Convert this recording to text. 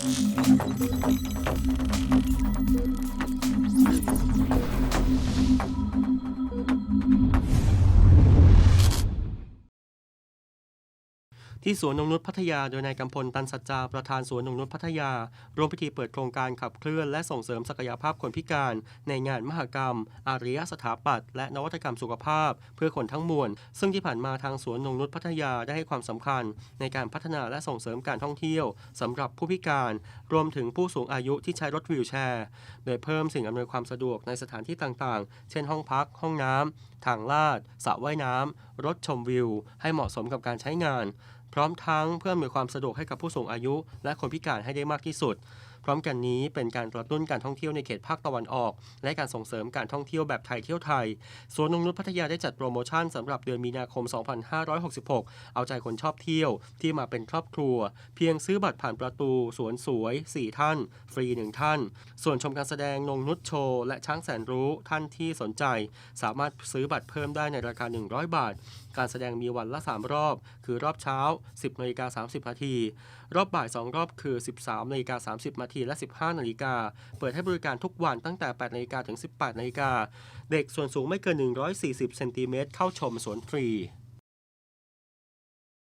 Thank you. ที่สวนนงนุษย์พัทยา โดยนายกำพลตันสัจจาประธานสวนนงนุษย์พัทยา ร่วมพิธีเปิดโครงการขับเคลื่อนและส่งเสริมศักยภาพคนพิการ ในงานมหกรรม อารยสถาปัตย์และนวัตกรรมสุขภาพ เพื่อคนทั้งมวล ซึ่งที่ผ่านมาทางสวนนงนุษย์พัทยาได้ให้ความสำคัญ ในการพัฒนาและส่งเสริมการท่องเที่ยวสำหรับผู้พิการ รวมถึงผู้สูงอายุที่ใช้รถวีลแชร์ โดยเพิ่มสิ่งอำนวยความสะดวกในสถานที่ต่างๆ เช่นห้องพัก ห้องน้ำทางลาดสระว่ายน้ำ รถชมวิว ให้เหมาะสมกับการใช้งาน พร้อมทั้งเพื่ออำนวยความสะดวกให้กับผู้สูงอายุ และคนพิการให้ได้มากที่สุด ร้อมกันนี้เป็นการกระตุ้นการท่องเที่ยวในเขตภาคตะวันออก และการส่งเสริมการท่องเที่ยวแบบไทยเที่ยวไทยสวนนงนุษย์พัทยาได้จัดโปรโมชั่นสำหรับเดือนมีนาคม 2566 เอาใจคนชอบเที่ยวที่มาเป็นครอบครัว เพียงซื้อบัตรผ่านประตูสวนสวย 4 ท่าน ฟรี 1 ท่าน ส่วนชมการแสดงนงนุษย์โชว์และช้างแสนรู้ท่านที่สนใจ สามารถซื้อบัตรเพิ่มได้ในราคา 100 บาท การแสดงมีวันละ 3 รอบ คือรอบเช้า 10นาฬิกา30นาทีรอบบ่าย 2 รอบคือ 13นาฬิกา30นาทีและ 15 นาฬิกา เปิดให้บริการทุกวันตั้งแต่ 8 นาฬิกาถึง 18 นาฬิกา เด็กส่วนสูงไม่เกิน 140 เซนติเมตรเข้าชมสวนฟรี